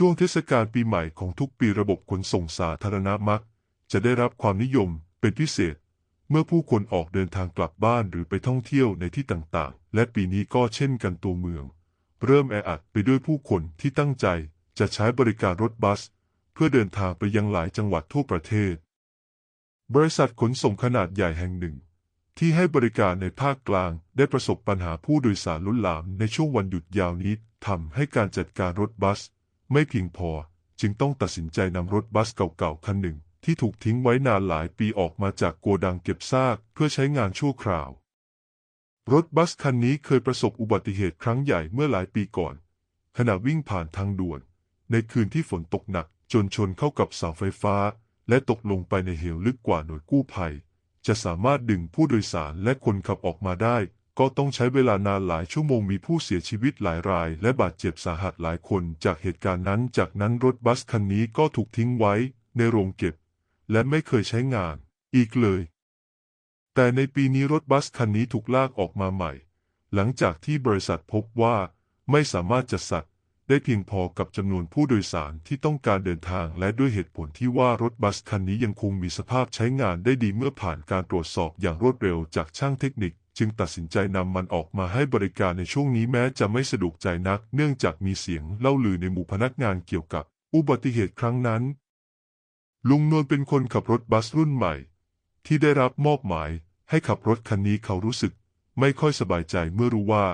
ช่วงเทศกาลปีใหม่ของทุกปีระบบขนส่งสาธารณะมัก จะได้รับความนิยมเป็นพิเศษ เมื่อผู้คนออกเดินทางกลับบ้านหรือไปท่องเที่ยวในที่ต่างๆ และปีนี้ก็เช่นกันตัวเมือง เริ่มแออัดไปด้วยผู้คนที่ตั้งใจจะใช้บริการรถบัส เพื่อเดินทางไปยังหลายจังหวัดทั่วประเทศ บริษัทขนส่งขนาดใหญ่แห่งหนึ่ง ที่ให้บริการในภาคกลางได้ประสบปัญหาผู้โดยสารล้นหลามในช่วงวันหยุดยาวนี้ทำให้การจัดการรถบัส ไม่เพียงพอจึงต้องตัดสินใจนำรถบัสเก่าๆคันหนึ่ง ที่ถูกทิ้งไว้นานหลายปีออกมาจากโกดังเก็บซากเพื่อใช้งานชั่วคราว รถบัสคันนี้เคยประสบอุบัติเหตุครั้งใหญ่เมื่อหลายปีก่อน ขณะวิ่งผ่านทางด่วน ในคืนที่ฝนตกหนักจนชนเข้ากับเสาไฟฟ้า และตกลงไปในเหวลึกกว่าหน่วยกู้ภัย จะสามารถดึงผู้โดยสารและคนขับออกมาได้ ก็ต้องใช้เวลานานหลายชั่วโมงมีผู้เสียชีวิตหลายราย และบาดเจ็บสาหัสหลายคนจากเหตุการณ์นั้น จากนั้นรถบัสคันนี้ก็ถูกทิ้งไว้ในโรงเก็บ และไม่เคยใช้งานอีกเลย แต่ในปีนี้รถบัสคันนี้ถูกลากออกมาใหม่ หลังจากที่บริษัทพบว่าไม่สามารถจัดสัตว์ได้เพียงพอกับจำนวนผู้โดยสารที่ต้องการเดินทาง และด้วยเหตุผลที่ว่ารถบัสคันนี้ยังคงมีสภาพใช้งานได้ดีเมื่อผ่านการตรวจสอบอย่างรวดเร็วจากช่างเทคนิค จึงตัดสินใจนำมันออกมาให้บริการในช่วงนี้แม้จะไม่สะดวกใจนัก เนื่องจากมีเสียงเล่าลือในหมู่พนักงานเกี่ยวกับอุบัติเหตุครั้งนั้น ลุงนวลเป็นคนขับรถบัสรุ่นใหม่ ที่ได้รับมอบหมายให้ขับรถคันนี้เขารู้สึก ไม่ค่อยสบายใจเมื่อรู้ว่า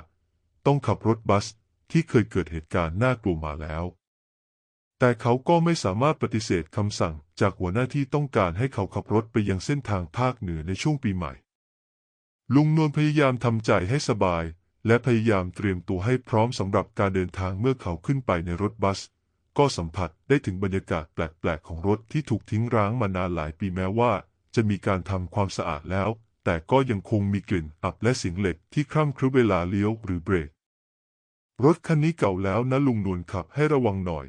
ต้องขับรถบัสที่เคยเกิดเหตุการณ์น่ากลัวมาแล้ว แต่เขาก็ไม่สามารถปฏิเสธคำสั่งจากหัวหน้าที่ต้องการให้เขาขับรถไปยังเส้นทางภาคเหนือในช่วงปีใหม่ ลุงนวลพยายามทำใจให้สบาย และพยายามเตรียมตัวให้พร้อมสำหรับการเดินทางเมื่อเขาขึ้นไปในรถบัส ก็สัมผัสได้ถึงบรรยากาศแปลกๆของรถที่ถูกทิ้งร้างมานานหลายปีแม้ว่า จะมีการทำความสะอาดแล้ว แต่ก็ยังคงมีกลิ่นอับและเสียงเหล็กที่คร่ำครึเวลาเลี้ยวหรือเบรก รถคันนี้เก่าแล้วนะลุงนวลขับให้ระวังหน่อย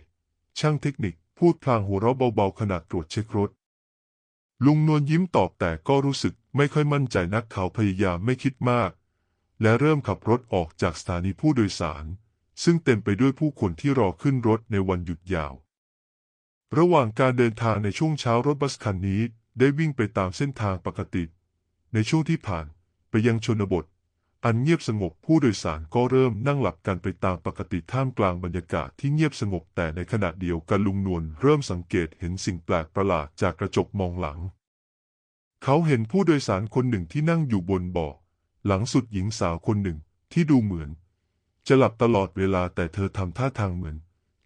ช่างเทคนิคพูดพลางหัวเราะเบาๆขณะตรวจเช็ครถ ลุงนวลยิ้มตอบแต่ก็รู้สึกไม่ค่อยมั่นใจนักเขาพยายามไม่คิดมาก และเริ่มขับรถออกจากสถานีผู้โดยสาร ซึ่งเต็มไปด้วยผู้คนที่รอขึ้นรถในวันหยุดยาว ระหว่างการเดินทางในช่วงเช้ารถบัสคันนี้ได้วิ่งไปตามเส้นทางปกติ ในช่วงที่ผ่านไปยังชนบท อันเงียบสงบผู้โดยสารก็เริ่มนั่งหลับกันไปตามปกติท่ามกลางบรรยากาศที่เงียบสงบแต่ในขณะเดียวกันลุงนวลเริ่มสังเกตเห็นสิ่งแปลกประหลาดจากกระจกมองหลัง เขาเห็นผู้โดยสารคนหนึ่งที่นั่งอยู่บนเบาะหลังสุดหญิงสาวคนหนึ่งที่ดูเหมือน จะหลับตลอดเวลาแต่เธอทำท่าทางเหมือน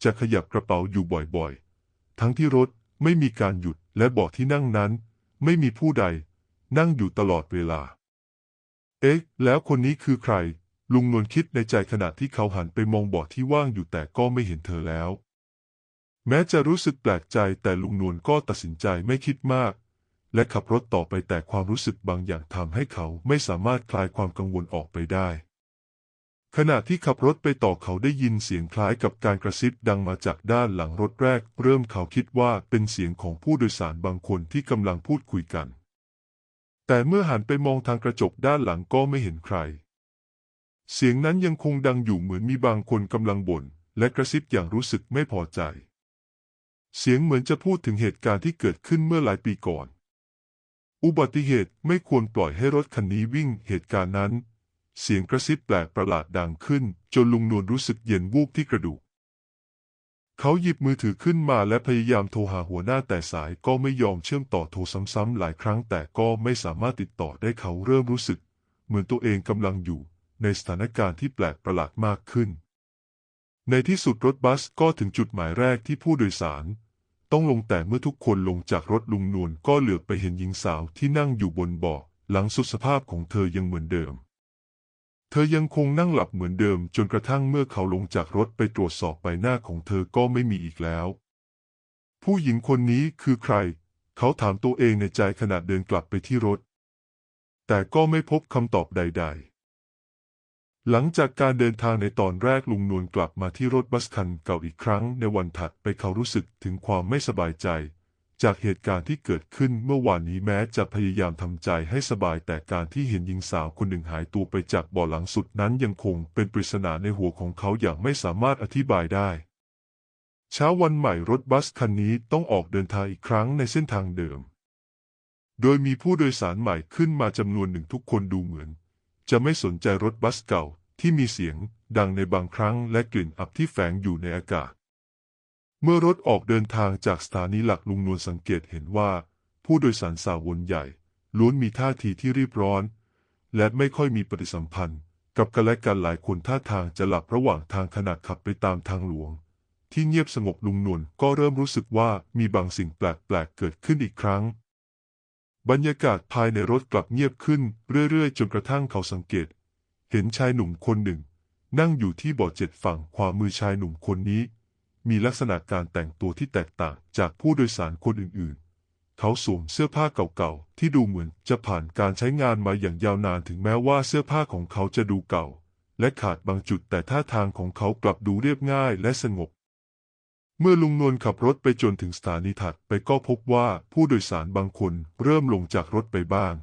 จะขยับกระเป๋าอยู่บ่อยๆ ทั้งที่รถไม่มีการหยุดและเบาะที่นั่งนั้น ไม่มีผู้ใด นั่งอยู่ตลอดเวลา เอ๊ะ แล้วคนนี้คือใคร ลุงนวลคิดในใจขณะที่เขาหันไปมองเบาะที่ว่างอยู่แต่ก็ไม่เห็นเธอแล้ว แม้จะรู้สึกแปลกใจแต่ลุงนวลก็ตัดสินใจไม่คิดมาก และขับรถต่อไปแต่ความรู้สึกบางอย่างทำให้เขาไม่สามารถคลายความกังวลออกไปได้ ขณะที่ขับรถไปต่อเขาได้ยินเสียงคล้ายกับการกระซิบดังมาจากด้านหลังรถแรก เริ่มเขาคิดว่าเป็นเสียงของผู้โดยสารบางคนที่กำลังพูดคุยกัน แต่เมื่อหันไปมองทางกระจกด้านหลังก็ไม่เห็นใคร เสียงนั้นยังคงดังอยู่เหมือนมีบางคนกำลังบ่นและกระซิบอย่างรู้สึกไม่พอใจ เสียงเหมือนจะพูดถึงเหตุการณ์ที่เกิดขึ้นเมื่อหลายปีก่อน อุบัติเหตุไม่ควรปล่อยให้รถคันนี้วิ่งเหตุการณ์นั้น เสียงกระซิบแปลกประหลาดดังขึ้น จนลุงนวลรู้สึกเย็นวูบที่กระดูก เขาหยิบมือถือขึ้นมาและพยายามโทรหาหัวหน้าแต่สายก็ไม่ยอมเชื่อมต่อโทรซ้ำๆหลายครั้งแต่ก็ไม่สามารถติดต่อได้เขาเริ่มรู้สึก เหมือนตัวเองกำลังอยู่ ในสถานการณ์ที่แปลกประหลาดมากขึ้น ในที่สุดรถบัสก็ถึงจุดหมายแรกที่ผู้โดยสาร ต้องลงแต่เมื่อทุกคนลงจากรถลุงนวลก็เหลือบไปเห็นหญิงสาวที่นั่งอยู่บนเบาะหลังสุดสภาพของเธอยังเหมือนเดิม เธอยังคงนั่งหลับเหมือนเดิมจนกระทั่งเมื่อเขาลงจากรถไปตรวจสอบใบหน้าของเธอก็ไม่มีอีกแล้ว ผู้หญิงคนนี้คือใคร เขาถามตัวเองในใจขณะเดินกลับไปที่รถ แต่ก็ไม่พบคำตอบใด ๆ หลังจากการเดินทางในตอนแรกลุงนวลกลับมาที่รถบัสคันเก่าอีกครั้งในวันถัดไปเขารู้สึกถึงความไม่สบายใจ จากเหตุการณ์ที่เกิดขึ้นเมื่อวานนี้แม้จะพยายามทำใจให้สบายแต่การที่เห็นหญิงสาวคนหนึ่งหายตัวไปจากบ่อหลังสุดนั้นยังคงเป็นปริศนาในหัวของเขาอย่างไม่สามารถอธิบายได้ เช้าวันใหม่รถบัสคันนี้ต้องออกเดินทางอีกครั้งในเส้นทางเดิม โดยมีผู้โดยสารใหม่ขึ้นมาจำนวนหนึ่งทุกคนดูเหมือน จะไม่สนใจรถบัสเก่าที่มีเสียงดังในบางครั้งและกลิ่นอับที่แฝงอยู่ในอากาศ เมื่อรถออกเดินทางจากสถานีหลักลุงนวลสังเกตเห็นว่า ผู้โดยสารสาววนใหญ่ ล้วนมีท่าทีที่รีบร้อน และไม่ค่อยมีปฏิสัมพันธ์ กับกันและกันหลายคนท่าทางจะหลับระหว่างทางขณะขับไปตามทางหลวง ที่เงียบสงบลุงนวลก็เริ่มรู้สึกว่ามีบางสิ่งแปลกๆเกิดขึ้นอีกครั้ง บรรยากาศภายในรถกลับเงียบขึ้นเรื่อยๆ จนกระทั่งเขาสังเกต เห็นชายหนุ่มคนหนึ่ง นั่งอยู่ที่เบาะเจ็ดฝั่งขวามือชายหนุ่มคนนี้ มีลักษณะการแต่งตัวที่แตกต่างจากผู้โดยสารคนอื่นๆ เขาสวมเสื้อผ้าเก่าๆ ที่ดูเหมือนจะผ่านการใช้งานมาอย่างยาวนานถึงแม้ว่าเสื้อผ้าของเขาจะดูเก่า และขาดบางจุดแต่ท่าทางของเขากลับดูเรียบง่ายและสงบ เมื่อลุงนวลขับรถไปจนถึงสถานีถัดไปก็พบว่าผู้โดยสารบางคนเริ่มลงจากรถไปบ้าง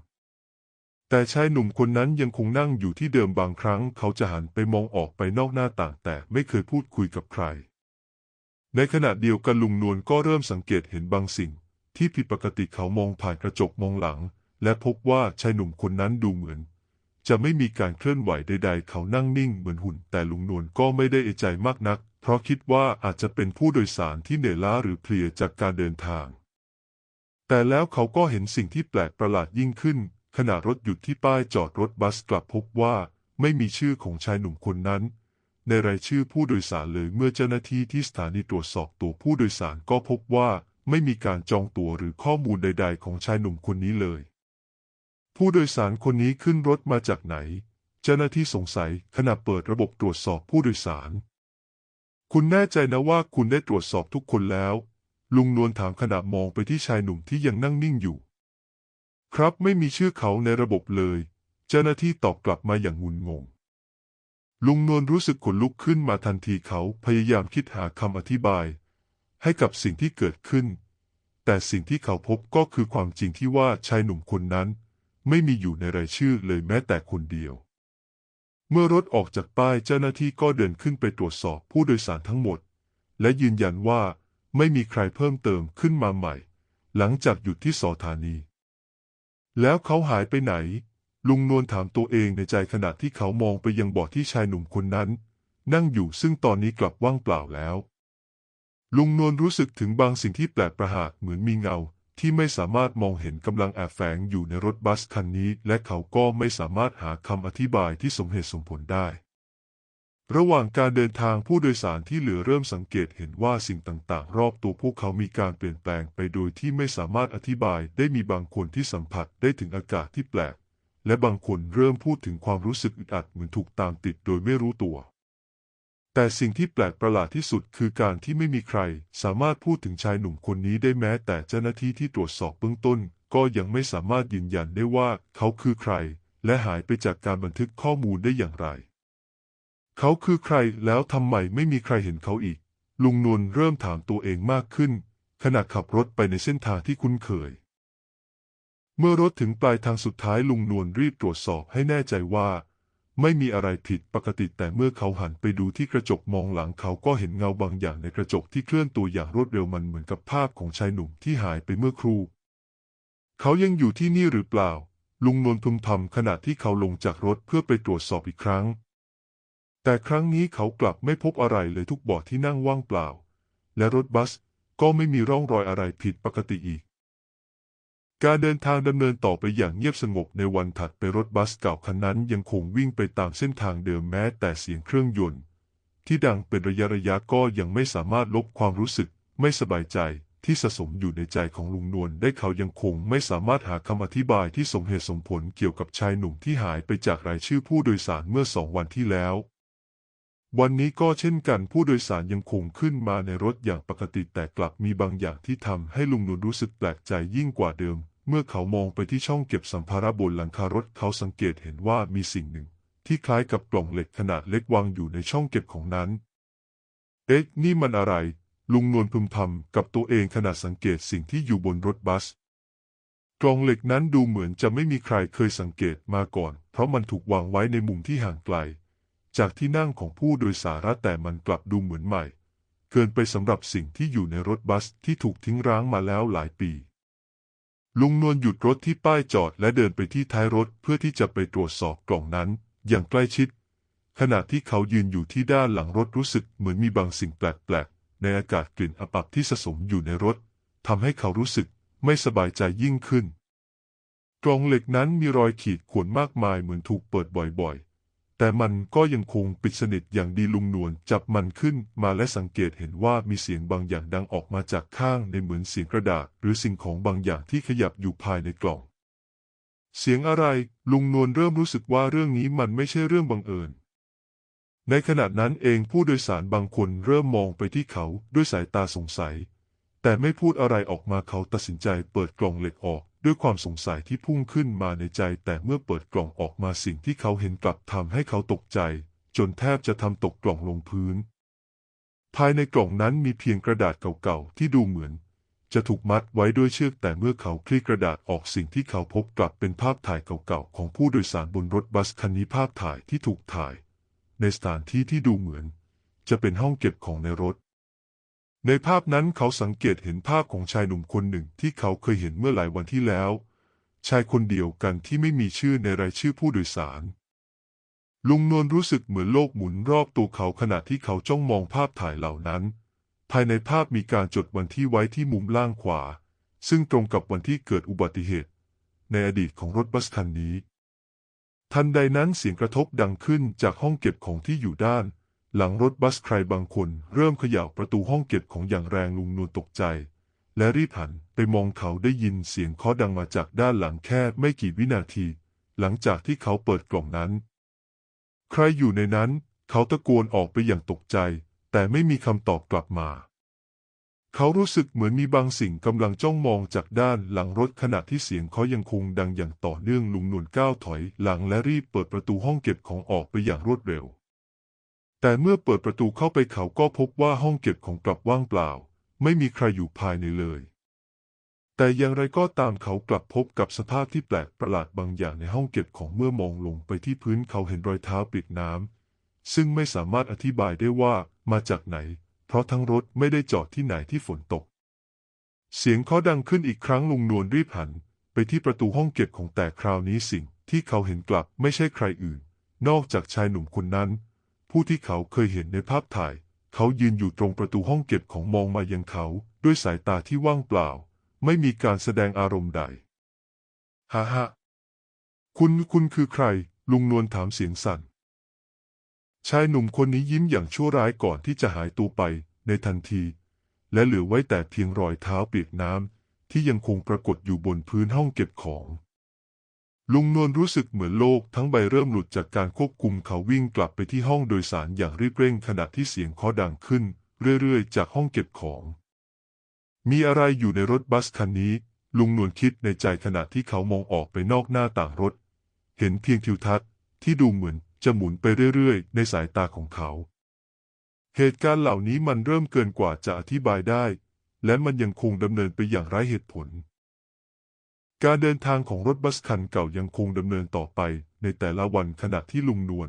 แต่ชายหนุ่มคนนั้นยังคงนั่งอยู่ที่เดิมบางครั้ง เขาจะหันไปมองออกไปนอกหน้าต่างแต่ไม่เคยพูดคุยกับใคร ในขณะเดียวกันลุงนวลก็เริ่มสังเกตเห็นบางสิ่ง ที่ผิดปกติเขามองผ่านกระจกมองหลัง และพบว่าชายหนุ่มคนนั้นดูเหมือน จะไม่มีการเคลื่อนไหวใด ๆ เขานั่งนิ่งเหมือนหุ่น แต่ลุงนวลก็ไม่ได้เอใจมากนัก เพราะคิดว่าอาจจะเป็นผู้โดยสารที่เหนื่อยล้าหรือเพลียจากการเดินทาง แต่แล้วเขาก็เห็นสิ่งที่แปลกประหลาดยิ่งขึ้น ขณะรถหยุดที่ป้ายจอดรถบัสกลับพบว่า ไม่มีชื่อของชายหนุ่มคนนั้น ในรายชื่อผู้โดยสารเลยเมื่อเจ้าหน้าที่ที่สถานีตรวจสอบตัวผู้โดยสารก็พบว่าไม่มีการจองตั๋วหรือข้อมูลใด ๆ ของชายหนุ่มคนนี้เลย ผู้โดยสารคนนี้ขึ้นรถมาจากไหน เจ้าหน้าที่สงสัยขณะเปิดระบบตรวจสอบผู้โดยสาร คุณแน่ใจนะว่าคุณได้ตรวจสอบทุกคนแล้ว ลุงนวลถามขณะมองไปที่ชายหนุ่มที่ยังนั่งนิ่งอยู่ ครับไม่มีชื่อเขาในระบบเลย เจ้าหน้าที่ตอบกลับมาอย่างงุนงง ลุงนวลรู้สึกขนลุกขึ้นมาทันทีเขาพยายามคิดหาคำอธิบาย ให้กับสิ่งที่เกิดขึ้น แต่สิ่งที่เขาพบก็คือความจริงที่ว่าชายหนุ่มคนนั้น ไม่มีอยู่ในรายชื่อเลยแม้แต่คนเดียว เมื่อรถออกจากป้ายเจ้าหน้าที่ก็เดินขึ้นไปตรวจสอบผู้โดยสารทั้งหมด และยืนยันว่าไม่มีใครเพิ่มเติมขึ้นมาใหม่ หลังจากหยุดที่สถานี แล้วเขาหายไปไหน ลุงนวลถามตัวเองในใจขณะที่เขามองไปยังบาะที่ชายหนุ่มคนนั้น นั่งอยู่ซึ่งตอนนี้กลับว่างเปล่าแล้ว ลุงนวลรู้สึกถึงบางสิ่งที่แปลกประหลาดเหมือนมีเงา ที่ไม่สามารถมองเห็นกำลังแอบแฝงอยู่ในรถบัสคันนี้ และเขาก็ไม่สามารถหาคำอธิบายที่สมเหตุสมผลได้ ระหว่างการเดินทางผู้โดยสารที่เหลือเริ่มสังเกตเห็นว่าสิ่งต่างๆ รอบตัวพวกเขามีการเปลี่ยนแปลงไปโดยที่ไม่สามารถอธิบายได้มีบางคนที่สัมผัสได้ถึงอากาศที่แปลก และบางคนเริ่มพูดถึงความรู้สึกอึดอัดเหมือนถูกตามติดโดยไม่รู้ตัว แต่สิ่งที่แปลกประหลาดที่สุดคือการที่ไม่มีใคร สามารถพูดถึงชายหนุ่มคนนี้ได้แม้แต่เจ้าหน้าที่ที่ตรวจสอบเบื้องต้น ก็ยังไม่สามารถยืนยันได้ว่าเขาคือใคร และหายไปจากการบันทึกข้อมูลได้อย่างไร เขาคือใครแล้วทำไมไม่มีใครเห็นเขาอีก ลุงนวลเริ่มถามตัวเองมากขึ้นขณะขับรถไปในเส้นทางที่คุ้นเคย เมื่อรถถึงปลายทางสุดท้ายลุงนวลรีบตรวจสอบให้แน่ใจว่า ไม่มีอะไรผิดปกติแต่เมื่อเขาหันไปดูที่กระจกมองหลังเขาก็เห็นเงาบางอย่างในกระจกที่เคลื่อนตัวอย่างรวดเร็วมันเหมือนกับภาพของชายหนุ่มที่หายไปเมื่อครู่ เขายังอยู่ที่นี่หรือเปล่า ลุงนวลพึมพำขณะที่เขาลงจากรถเพื่อไปตรวจสอบอีกครั้ง แต่ครั้งนี้เขากลับไม่พบอะไรเลยทุกเบาะที่นั่งว่างเปล่า และรถบัสก็ไม่มีร่องรอยอะไรผิดปกติอีก การเดินทางดำเนินต่อไปอย่างเงียบสงบในวันถัดไปรถบัสเก่าคันนั้นยังคงวิ่งไปตามเส้นทางเดิมแม้แต่เสียงเครื่องยนต์ ที่ดังเป็นระยะระยะก็ยังไม่สามารถลบความรู้สึกไม่สบายใจที่สะสมอยู่ในใจของลุงนวลได้เขายังคงไม่สามารถหาคำอธิบายที่สมเหตุสมผลเกี่ยวกับชายหนุ่มที่หายไปจากรายชื่อผู้โดยสารเมื่อสองวันที่แล้ว วันนี้ก็เช่นกันผู้โดยสารยังคงขึ้นมาในรถอย่างปกติแต่กลับมีบางอย่างที่ทำให้ลุงนวลรู้สึกแปลกใจยิ่งกว่าเดิม เมื่อเขามองไปที่ช่องเก็บสัมภาระบนหลังคารถเขาสังเกตเห็นว่ามีสิ่งหนึ่ง ที่คล้ายกับกล่องเหล็กขนาดเล็กวางอยู่ในช่องเก็บของนั้น เอ๊ะนี่มันอะไร ลุงนวลพึมพำกับตัวเองขณะสังเกตสิ่งที่อยู่บนรถบัส กล่องเหล็กนั้นดูเหมือนจะไม่มีใครเคยสังเกตมาก่อน เพราะมันถูกวางไว้ในมุมที่ห่างไกล จากที่นั่งของผู้โดยสารแต่มันกลับดูเหมือนใหม่ เกินไปสำหรับสิ่งที่อยู่ในรถบัสที่ถูกทิ้งร้างมาแล้วหลายปี ลุงนวลหยุดรถที่ป้ายจอดและเดินไปที่ท้ายรถเพื่อที่จะไปตรวจสอบกล่องนั้น อย่างใกล้ชิด ขณะที่เขายืนอยู่ที่ด้านหลังรถรู้สึกเหมือนมีบางสิ่งแปลกๆ ในอากาศกลิ่นอับๆที่สะสมอยู่ในรถทำให้เขารู้สึกไม่สบายใจยิ่งขึ้น กล่องเหล็กนั้นมีรอยขีดข่วนมากมายเหมือนถูกเปิดบ่อยๆ แต่มันก็ยังคงปิดสนิทอย่างดีลุงนวลจับมันขึ้นมาและสังเกตเห็นว่ามีเสียงบางอย่างดังออกมาจากข้างในเหมือนเสียงกระดาษ หรือสิ่งของบางอย่างที่ขยับอยู่ภายในกล่อง เสียงอะไรลุงนวลเริ่มรู้สึกว่าเรื่องนี้มันไม่ใช่เรื่องบังเอิญ ในขณะนั้นเองผู้โดยสารบางคนเริ่มมองไปที่เขาด้วยสายตาสงสัย แต่ไม่พูดอะไรออกมาเขาตัดสินใจเปิดกล่องเหล็กออก ด้วยความสงสัยที่พุ่งขึ้นมาในใจ แต่เมื่อเปิดกล่องออกมาสิ่งที่เขาเห็นกลับทำให้เขาตกใจ จนแทบจะทำตกกล่องลงพื้น ภายในกล่องนั้นมีเพียงกระดาษเก่าๆที่ดูเหมือน จะถูกมัดไว้ด้วยเชือกแต่เมื่อเขาคลี่กระดาษออกสิ่งที่เขาพบกลับเป็นภาพถ่ายเก่าๆของผู้โดยสารบนรถบัสคันนี้ภาพถ่ายที่ถูกถ่าย ในสถานที่ที่ดูเหมือน จะเป็นห้องเก็บของในรถ ในภาพนั้นเขาสังเกตเห็นภาพของชายหนุ่มคนหนึ่งที่เขาเคยเห็นเมื่อหลายวันที่แล้ว ชายคนเดียวกันที่ไม่มีชื่อในรายชื่อผู้โดยสาร ลุงนวลรู้สึกเหมือนโลกหมุนรอบตัวเขาขณะที่เขาจ้องมองภาพถ่ายเหล่านั้น ภายในภาพมีการจดวันที่ไว้ที่มุมล่างขวา ซึ่งตรงกับวันที่เกิดอุบัติเหตุ ในอดีตของรถบัสคันนี้ ทันใดนั้นเสียงกระทบดังขึ้นจากห้องเก็บของที่อยู่ด้าน หลังรถบัสใครบางคนเริ่มเขย่าประตูห้องเก็บของอย่างแรงลุงนวลตกใจ และรีบหันไปมองเขาได้ยินเสียงเคาะดังมาจากด้านหลังแค่ไม่กี่วินาที หลังจากที่เขาเปิดกล่องนั้น ใครอยู่ในนั้น เขาตะโกนออกไปอย่างตกใจ แต่ไม่มีคำตอบกลับมา เขารู้สึกเหมือนมีบางสิ่งกำลังจ้องมองจากด้านหลังรถขณะที่เสียงเขายังคงดังอย่างต่อเนื่องลุงนวลก้าวถอยหลังและรีบเปิดประตูห้องเก็บของออกไปอย่างรวดเร็ว แต่เมื่อเปิดประตูเข้าไปเขาก็พบว่าห้องเก็บของกลับว่างเปล่า ไม่มีใครอยู่ภายในเลย แต่อย่างไรก็ตามเขากลับพบกับสภาพที่แปลกประหลาดบางอย่างในห้องเก็บของเมื่อมองลงไปที่พื้นเขาเห็นรอยเท้าปิดน้ำซึ่งไม่สามารถอธิบายได้ว่ามาจากไหน เพราะทั้งรถไม่ได้จอดที่ไหนที่ฝนตก เสียงเคาะดังขึ้นอีกครั้งลุงนวลรีบหัน ไปที่ประตูห้องเก็บของแต่คราวนี้สิ่งที่เขาเห็นกลับไม่ใช่ใครอื่น นอกจากชายหนุ่มคนนั้น ผู้ที่เขาเคยเห็นในภาพถ่าย เขายืนอยู่ตรงประตูห้องเก็บของมองมายังเขา ด้วยสายตาที่ว่างเปล่า ไม่มีการแสดงอารมณ์ใดฮ่าฮ่าคุณคุณคือใคร ลุงนวลถามเสียงสั่น ชายหนุ่มคนนี้ยิ้มอย่างชั่วร้ายก่อนที่จะหายตัวไปในทันที และเหลือไว้แต่เพียงรอยเท้าเปียกน้ำที่ยังคงปรากฏอยู่บนพื้นห้องเก็บของ ลุงนวลรู้สึกเหมือนโลกทั้งใบเริ่มหลุดจากการควบคุมเขาวิ่งกลับไปที่ห้องโดยสารอย่างรีบเร่งขณะที่เสียงเคาะดังขึ้น เรื่อยๆ จากห้องเก็บของ มีอะไรอยู่ในรถบัสคันนี้ ลุงนวลคิดในใจขณะที่เขามองออกไปนอกหน้าต่างรถ เห็นเพียงทิวทัศน์ที่ดูเหมือนจะหมุนไปเรื่อยๆ ในสายตาของเขา เหตุการณ์เหล่านี้มันเริ่มเกินกว่าจะอธิบายได้ และมันยังคงดำเนินไปอย่างไร้เหตุผล การเดินทางของรถบัสคันเก่ายังคงดำเนินต่อไปในแต่ละวันขณะที่ลุงนวล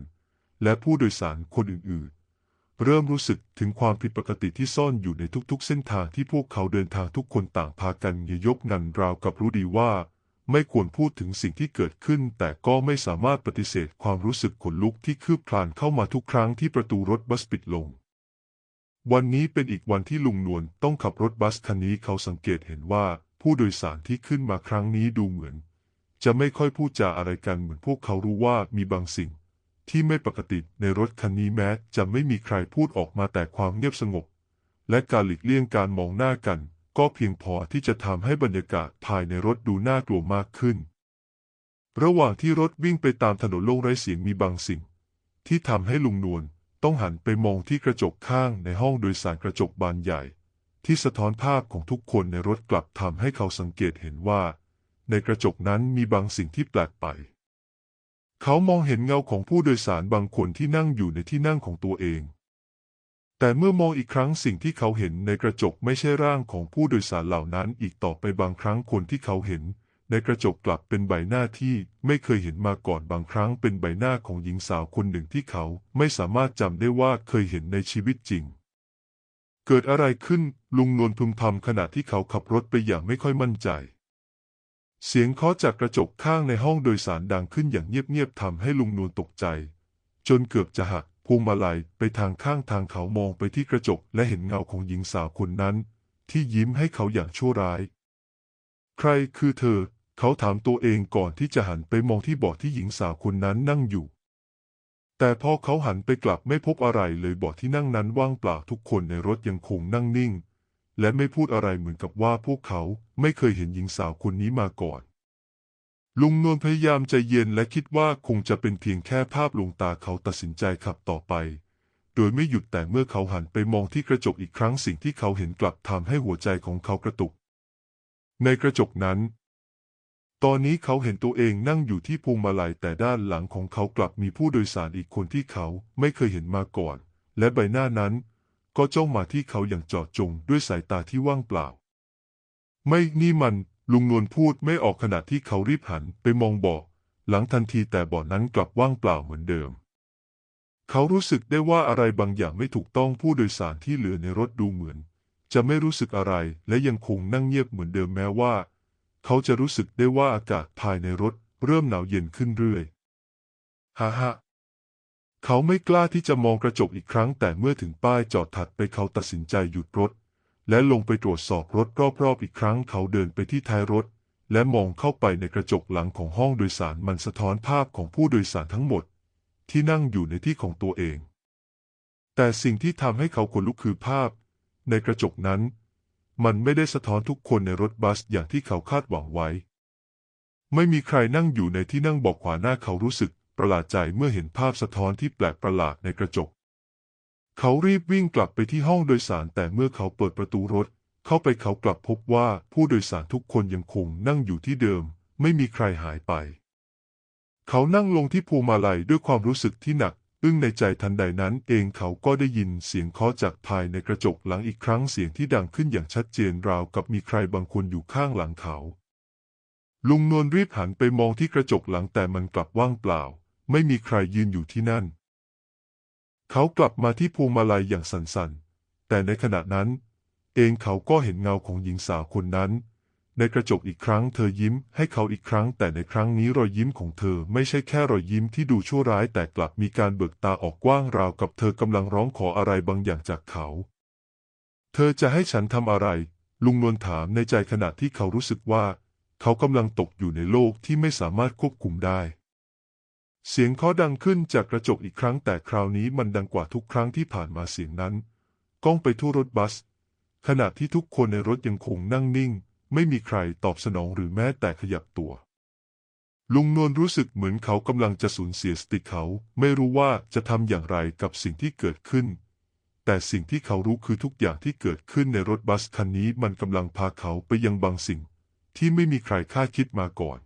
และผู้โดยสารคนอื่นๆ เริ่มรู้สึกถึงความผิดปกติที่ซ่อนอยู่ในทุกๆ เส้นทางที่พวกเขาเดินทางทุกคนต่างพากันเยยกงันราวกับรู้ดีว่า ไม่ควรพูดถึงสิ่งที่เกิดขึ้น แต่ก็ไม่สามารถปฏิเสธความรู้สึกขนลุกที่คืบคลานเข้ามาทุกครั้งที่ประตูรถบัสปิดลง วันนี้เป็นอีกวันที่ลุงนวลต้องขับรถบัสคันนี้เขาสังเกตเห็นว่า ผู้โดยสารที่ขึ้นมาครั้งนี้ดูเหมือน จะไม่ค่อยพูดจาอะไรกันเหมือนพวกเขารู้ว่ามีบางสิ่ง ที่ไม่ปกติในรถคันนี้แม้ จะไม่มีใครพูดออกมาแต่ความเงียบสงบ และการหลีกเลี่ยงการมองหน้ากัน ก็เพียงพอที่จะทำให้บรรยากาศภายในรถดูน่ากลัวมากขึ้น ระหว่างที่รถวิ่งไปตามถนนโล่งไร้เสียงมีบางสิ่ง ที่ทำให้ลุงนวลต้องหันไปมองที่กระจกข้างในห้องโดยสารกระจกบานใหญ่ ที่สะท้อนภาพของทุกคนในรถกลับทำให้เขาสังเกตเห็นว่า ในกระจกนั้นมีบางสิ่งที่แปลกไป เขามองเห็นเงาของผู้โดยสารบางคนที่นั่งอยู่ในที่นั่งของตัวเอง แต่เมื่อมองอีกครั้งสิ่งที่เขาเห็นในกระจกไม่ใช่ร่างของผู้โดยสารเหล่านั้นอีกต่อไปบางครั้งคนที่เขาเห็น ในกระจกกลับเป็นใบหน้าที่ไม่เคยเห็นมาก่อนบางครั้งเป็นใบหน้าของหญิงสาวคนหนึ่งที่เขาไม่สามารถจำได้ว่าเคยเห็นในชีวิตจริง เกิดอะไรขึ้นลุงนวลพึมพำขณะที่เขาขับรถไปอย่างไม่ค่อยมั่นใจ เสียงเคาะจากกระจกข้างในห้องโดยสารดังขึ้นอย่างเงียบๆทำให้ลุงนวลตกใจ จนเกือบจะหักพวงมาลัยไปทางข้างทางเขามองไปที่กระจกและเห็นเงาของหญิงสาวคนนั้น ที่ยิ้มให้เขาอย่างชั่วร้าย ใครคือเธอ เขาถามตัวเองก่อนที่จะหันไปมองที่เบาะที่หญิงสาวคนนั้นนั่งอยู่ แต่พอเขาหันไปกลับไม่พบอะไรเลยบาะที่นั่งนั้นว่างเปล่าทุกคนในรถยังคงนั่งนิ่ง และไม่พูดอะไรเหมือนกับว่าพวกเขาไม่เคยเห็นหญิงสาวคนนี้มาก่อน ลุงนวลพยายามใจเย็นและคิดว่าคงจะเป็นเพียงแค่ภาพลวงตาเขาตัดสินใจขับต่อไป โดยไม่หยุดแต่เมื่อเขาหันไปมองที่กระจกอีกครั้งสิ่งที่เขาเห็นกลับทำให้หัวใจของเขากระตุก ในกระจกนั้น ตอนนี้เขาเห็นตัวเองนั่งอยู่ที่พวงมาลัยแต่ด้านหลังของเขากลับมีผู้โดยสารอีกคนที่เขาไม่เคยเห็นมาก่อน และใบหน้านั้น ก็จ้องมาที่เขาอย่างเจาะจงด้วยสายตาที่ว่างเปล่า ไม่นี่มันลุงนวลพูดไม่ออกขณะที่เขารีบหันไปมองบาะหลังทันทีแต่บาะนั้นกลับว่างเปล่าเหมือนเดิม เขารู้สึกได้ว่าอะไรบางอย่างไม่ถูกต้องผู้โดยสารที่เหลือในรถดูเหมือน จะไม่รู้สึกอะไรและยังคงนั่งเงียบเหมือนเดิมแม้ว่า เขาจะรู้สึกได้ว่าอากาศภายในรถเริ่มหนาวเย็นขึ้นเรื่อยฮ่าฮ่าเขาไม่กล้าที่จะมองกระจกอีกครั้ง แต่เมื่อถึงป้ายจอดถัดไปเขาตัดสินใจหยุดรถ และลงไปตรวจสอบรถรอบๆอีกครั้ง เขาเดินไปที่ท้ายรถ และมองเข้าไปในกระจกหลังของห้องโดยสารมันสะท้อนภาพของผู้โดยสารทั้งหมด ที่นั่งอยู่ในที่ของตัวเอง แต่สิ่งที่ทำให้เขาขนลุกคือภาพ ในกระจกนั้น มันไม่ได้สะท้อนทุกคนในรถบัสอย่างที่เขาคาดหวังไว้ ไม่มีใครนั่งอยู่ในที่นั่งบอกขวาหน้าเขารู้สึกประหลาดใจเมื่อเห็นภาพสะท้อนที่แปลกประหลาดในกระจก เขารีบวิ่งกลับไปที่ห้องโดยสารแต่เมื่อเขาเปิดประตูรถ เข้าไปเขากลับพบว่าผู้โดยสารทุกคนยังคงนั่งอยู่ที่เดิม ไม่มีใครหายไป เขานั่งลงที่พวงมาลัยด้วยความรู้สึกที่หนัก อึ้งในใจทันใดนั้นเองเขาก็ได้ยินเสียงเคาะจากภายในกระจกหลังอีกครั้งเสียงที่ดังขึ้นอย่างชัดเจนราวกับมีใครบางคนอยู่ข้างหลังเขา ลุงนวลรีบหันไปมองที่กระจกหลังแต่มันกลับว่างเปล่า ไม่มีใครยืนอยู่ที่นั่น เขากลับมาที่พวงมาลัยอย่างสันๆแต่ในขณะนั้น เองเขาก็เห็นเงาของหญิงสาวคนนั้น ในกระจกอีกครั้งเธอยิ้มให้เขาอีกครั้ง แต่ในครั้งนี้รอยยิ้มของเธอไม่ใช่แค่รอยยิ้มที่ดูชั่วร้ายแต่กลับมีการเบิกตาออกกว้างราวกับเธอกำลังร้องขออะไรบางอย่างจากเขา เธอจะให้ฉันทำอะไร ลุงนวลถามในใจขณะที่เขารู้สึกว่า เขากำลังตกอยู่ในโลกที่ไม่สามารถควบคุมได้ เสียงเคาะดังขึ้นจากกระจกอีกครั้งแต่คราวนี้มันดังกว่าทุกครั้งที่ผ่านมาเสียงนั้น ก้องไปทั่วรถบัส ขณะที่ทุกคนในรถยังคงนั่งนิ่ง ไม่มีใครตอบสนองหรือแม้แต่ขยับตัว ลุงนวลรู้สึกเหมือนเขากำลังจะสูญเสียสติเขา ไม่รู้ว่าจะทำอย่างไรกับสิ่งที่เกิดขึ้น แต่สิ่งที่เขารู้คือทุกอย่างที่เกิดขึ้นในรถบัสคันนี้มันกำลังพาเขาไปยังบางสิ่ง ที่ไม่มีใครคาดคิดมาก่อน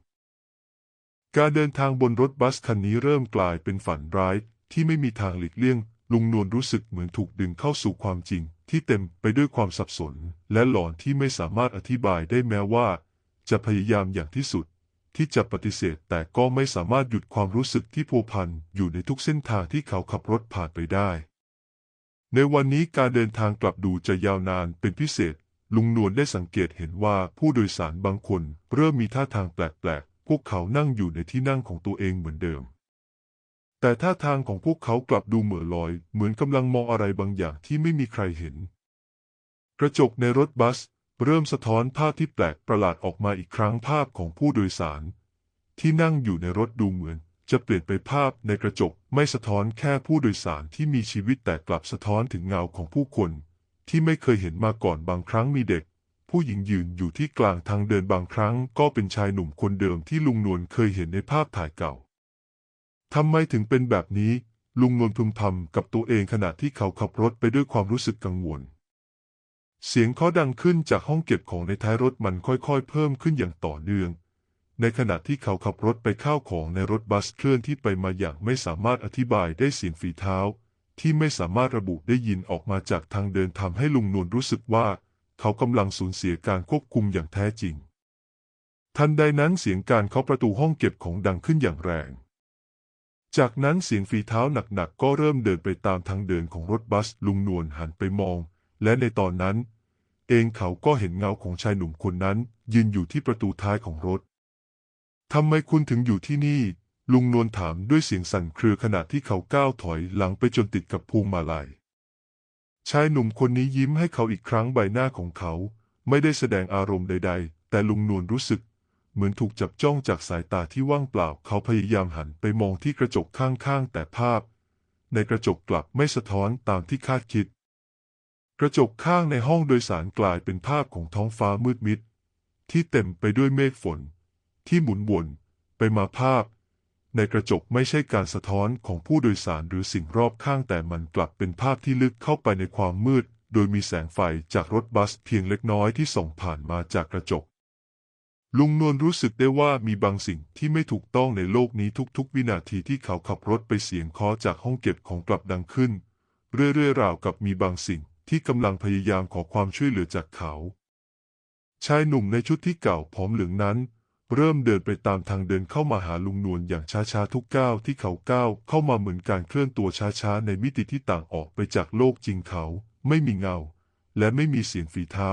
การเดินทางบนรถบัสคันนี้เริ่มกลายเป็นฝันร้ายที่ไม่มีทางหลีกเลี่ยง ลุงนวลรู้สึกเหมือนถูกดึงเข้าสู่ความจริง ที่เต็มไปด้วยความสับสน และหลอนที่ไม่สามารถอธิบายได้แม้ว่า จะพยายามอย่างที่สุด ที่จะปฏิเสธแต่ก็ไม่สามารถหยุดความรู้สึกที่พัวพันอยู่ในทุกเส้นทางที่เขาขับรถผ่านไปได้ ในวันนี้การเดินทางกลับดูจะยาวนานเป็นพิเศษ ลุงนวลได้สังเกตเห็นว่าผู้โดยสารบางคน เริ่มมีท่าทางแปลกๆ พวกเขานั่งอยู่ในที่นั่งของตัวเองเหมือนเดิม แต่ท่าทางของพวกเขากลับดูเหม่อลอย เหมือนกำลังมองอะไรบางอย่างที่ไม่มีใครเห็น กระจกในรถบัสเริ่มสะท้อนภาพที่แปลกประหลาดออกมาอีกครั้งภาพของผู้โดยสาร ที่นั่งอยู่ในรถดูเหมือน จะเปลี่ยนไปภาพในกระจกไม่สะท้อนแค่ผู้โดยสารที่มีชีวิตแต่กลับสะท้อนถึงเงาของผู้คน ที่ไม่เคยเห็นมาก่อนบางครั้งมีเด็ก ผู้หญิงยืนอยู่ที่กลางทางเดินบางครั้ง ก็เป็นชายหนุ่มคนเดิมที่ลุงนวลเคยเห็นในภาพถ่ายเก่า ทำไมถึงเป็นแบบนี้ ลุงนวลพึมพำกับตัวเองขณะที่เขาขับรถไปด้วยความรู้สึกกังวล เสียงเคาะดังขึ้นจากห้องเก็บของในท้ายรถมันค่อยๆ เพิ่มขึ้นอย่างต่อเนื่อง ในขณะที่เขาขับรถไปเข้าของในรถบัสเคลื่อนที่ไปมาอย่างไม่สามารถอธิบายได้เสียงฝีเท้า ที่ไม่สามารถระบุได้ยินออกมาจากทางเดินทำให้ลุงนวลรู้สึกว่า เขากำลังสูญเสียการควบคุมอย่างแท้จริง ทันใดนั้นเสียงการเคาะประตูห้องเก็บของดังขึ้นอย่างแรง จากนั้นเสียงฝีเท้าหนักๆก็เริ่มเดินไปตามทางเดินของรถบัสลุงนวลหันไปมอง และในตอนนั้น เองเขาก็เห็นเงาของชายหนุ่มคนนั้น ยืนอยู่ที่ประตูท้ายของรถทำไมคุณถึงอยู่ที่นี่ ลุงนวลถามด้วยเสียงสั่นเครือขณะที่เขาก้าวถอยหลังไปจนติดกับพวงมาลัยชายหนุ่มคนนี้ยิ้มให้เขาอีกครั้งใบหน้าของเขา ไม่ได้แสดงอารมณ์ใด ๆ แต่ลุงนวลรู้สึก เหมือนถูกจับจ้องจากสายตาที่ว่างเปล่า เขาพยายามหันไปมองที่กระจกข้างๆ แต่ภาพ ในกระจกกลับไม่สะท้อนตามที่คาดคิด กระจกข้างในห้องโดยสารกลายเป็นภาพของท้องฟ้ามืดมิด ที่เต็มไปด้วยเมฆฝน ที่หมุนวนไปมาภาพ ในกระจกไม่ใช่การสะท้อนของผู้โดยสารหรือสิ่งรอบข้างแต่มันกลับเป็นภาพที่ลึกเข้าไปในความมืด โดยมีแสงไฟจากรถบัสเพียงเล็กน้อยที่ส่องผ่านมาจากกระจก ลุงนวลรู้สึกได้ว่ามีบางสิ่งที่ไม่ถูกต้องในโลกนี้ทุกๆ วินาทีที่เขาขับรถไปเสียงเคาะจากห้องเก็บของกลับดังขึ้น เรื่อยๆราวกับมีบางสิ่งที่กำลังพยายามขอความช่วยเหลือจากเขา ชายหนุ่มในชุดที่เก่าผอมเหลืองนั้น เริ่มเดินไปตามทางเดินเข้ามาหาลุงนวลอย่างช้าๆทุกก้าวที่เขาก้าวเข้ามาเหมือนการเคลื่อนตัวช้าๆในมิติที่ต่างออกไปจากโลกจริงเขา ไม่มีเงา และไม่มีเสียงฝีเท้า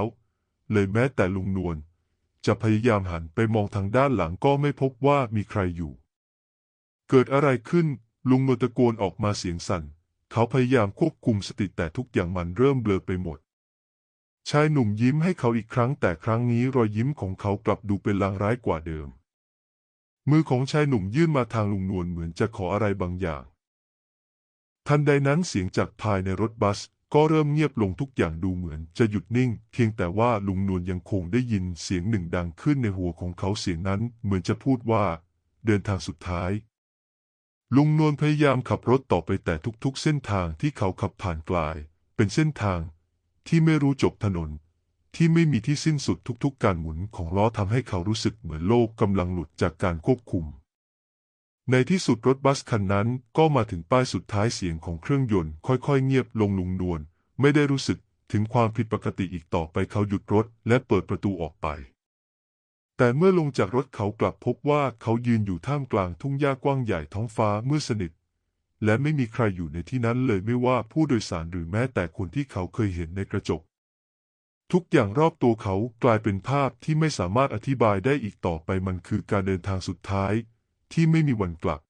เลยแม้แต่ลุงนวล จะพยายามหันไปมองทางด้านหลังก็ไม่พบว่ามีใครอยู่ เกิดอะไรขึ้น ลุงนตะโกนออกมาเสียงสั่น เขาพยายามควบคุมสติแต่ทุกอย่างมันเริ่มเบลอไปหมด ชายหนุ่มยิ้มให้เขาอีกครั้งแต่ครั้งนี้รอยยิ้มของเขากลับดูเป็นลางร้ายกว่าเดิม มือของชายหนุ่มยื่นมาทางลุงนวลเหมือนจะขออะไรบางอย่าง ทันใดนั้นเสียงจากภายในรถบัส ก็เริ่มเงียบลงทุกอย่างดูเหมือนจะหยุดนิ่ง เพียงแต่ว่าลุงนวลยังคงได้ยินเสียงหนึ่งดังขึ้นในหัวของเขาเสียงนั้นเหมือนจะพูดว่า เดินทางสุดท้าย ลุงนวลพยายามขับรถต่อไปแต่ทุกๆ เส้นทางที่เขาขับผ่านกลาย เป็นเส้นทางที่ไม่รู้จบถนน ที่ไม่มีที่สิ้นสุดทุกๆ การหมุนของล้อทำให้เขารู้สึกเหมือนโลกกำลังหลุดจากการควบคุม ในที่สุดรถบัสคันนั้นก็มาถึงป้ายสุดท้ายเสียงของเครื่องยนต์ค่อยๆ เงียบลงลุงนวลไม่ได้รู้สึกถึงความผิดปกติอีกต่อไปเขาหยุดรถและเปิดประตูออกไป แต่เมื่อลงจากรถเขากลับพบว่าเขายืนอยู่ท่ามกลางทุ่งหญ้ากว้างใหญ่ท้องฟ้ามืดสนิท และไม่มีใครอยู่ในที่นั้นเลยไม่ว่าผู้โดยสารหรือแม้แต่คนที่เขาเคยเห็นในกระจก ทุกอย่างรอบตัวเขากลายเป็นภาพที่ไม่สามารถอธิบายได้อีกต่อไปมันคือการเดินทางสุดท้าย ที่ไม่มีวันกลับ